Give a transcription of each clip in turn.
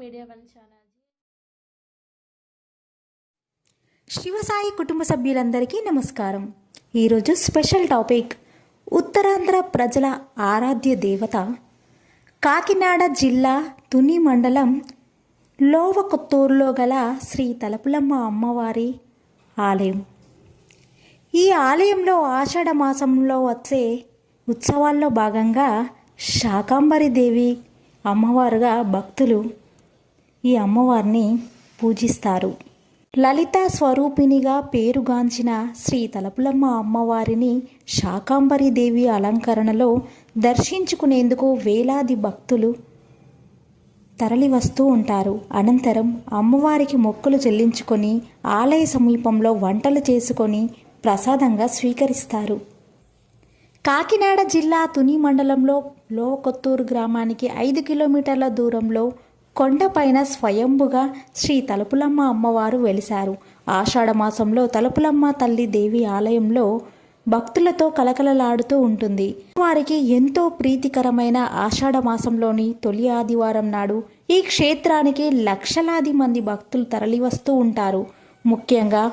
Media one channel Shivasai కుటుంబ సభ్యులందరికీ నమస్కారం. ఈరోజు స్పెషల్ టాపిక్ ఉత్తరాంధ్ర ప్రజల ఆరాధ్య దేవత కాకినాడ జిల్లా తుని మండలం లోవకొత్తూరులో గల శ్రీ తలపులమ్మ అమ్మవారి ఆలయం. ఈ ఆలయంలో ఆషాఢ మాసంలో వచ్చే ఉత్సవాల్లో భాగంగా శాకాంబరి దేవి అమ్మవారుగా భక్తులు ఈ అమ్మవారిని పూజిస్తారు. లలిత స్వరూపిణిగా పేరుగాంచిన శ్రీ తలపులమ్మ అమ్మవారిని శాకాంబరి దేవి అలంకరణలో దర్శించుకునేందుకు వేలాది భక్తులు తరలివస్తూ ఉంటారు. అనంతరం అమ్మవారికి మొక్కులు చెల్లించుకొని ఆలయ సమీపంలో వంటలు చేసుకొని ప్రసాదంగా స్వీకరిస్తారు. కాకినాడ జిల్లా తుని మండలంలో లోకొత్తూరు గ్రామానికి ఐదు కిలోమీటర్ల దూరంలో కొండపైన స్వయంభుగా శ్రీ తలుపులమ్మ అమ్మవారు వెలిశారు. ఆషాఢ మాసంలో తలుపులమ్మ తల్లి దేవి ఆలయంలో భక్తులతో కలకలలాడుతూ ఉంటుంది. వారికి ఎంతో ప్రీతికరమైన ఆషాఢ మాసంలోని తొలి ఆదివారం నాడు ఈ క్షేత్రానికి లక్షలాది మంది భక్తులు తరలివస్తూ ఉంటారు. ముఖ్యంగా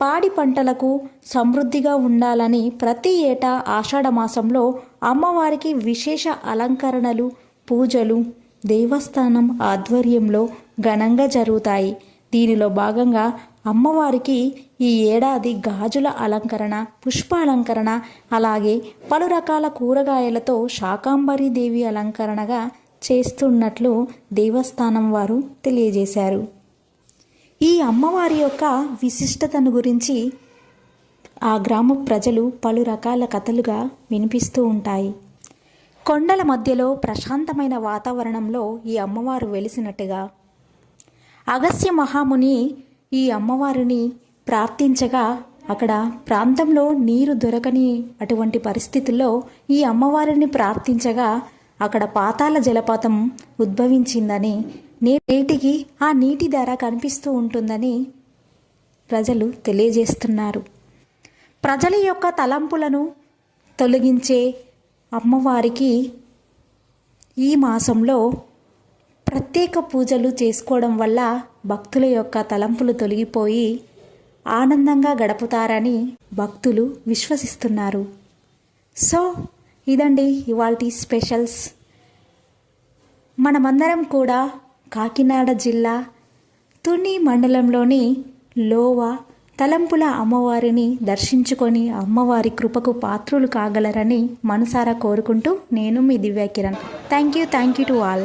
పాడి పంటలకు సమృద్ధిగా ఉండాలని ప్రతి ఏటా ఆషాఢ మాసంలో అమ్మవారికి విశేష అలంకరణలు పూజలు దేవస్థానం ఆధ్వర్యంలో ఘనంగా జరుగుతాయి. దీనిలో భాగంగా అమ్మవారికి ఈ ఏడాది గాజుల అలంకరణ పుష్పాలంకరణ అలాగే పలు రకాల కూరగాయలతో శాకాంబరి దేవి అలంకరణగా చేస్తున్నట్లు దేవస్థానం వారు తెలియజేశారు. ఈ అమ్మవారి యొక్క విశిష్టతను గురించి ఆ గ్రామ ప్రజలు పలు రకాల కథలుగా వినిపిస్తూ ఉంటాయి. కొండల మధ్యలో ప్రశాంతమైన వాతావరణంలో ఈ అమ్మవారు వెలిసినట్టుగా. అగస్త్య మహాముని ఈ అమ్మవారిని ప్రార్థించగా అక్కడ ప్రాంతంలో నీరు దొరకని అటువంటి పరిస్థితుల్లో ఈ అమ్మవారిని ప్రార్థించగా అక్కడ పాతాల జలపాతం ఉద్భవించిందని నేటికి ఆ నీటి ధర కనిపిస్తూ ఉంటుందని ప్రజలు తెలియజేస్తున్నారు. ప్రజల యొక్క తలంపులను తొలగించే అమ్మవారికి ఈ మాసంలో ప్రత్యేక పూజలు చేసుకోవడం వల్ల భక్తుల యొక్క తలంపులు తొలగిపోయి ఆనందంగా గడుపుతారని భక్తులు విశ్వసిస్తున్నారు. సో ఇదండి ఇవాల్టి స్పెషల్స్. మనమందరం కూడా కాకినాడ జిల్లా తుని మండలంలోని లోవా తలంపుల అమ్మవారిని దర్శించుకొని అమ్మవారి కృపకు పాత్రులు కాగలరని మనసారా కోరుకుంటూ నేను మీ Divya Kiran thank you thank you to all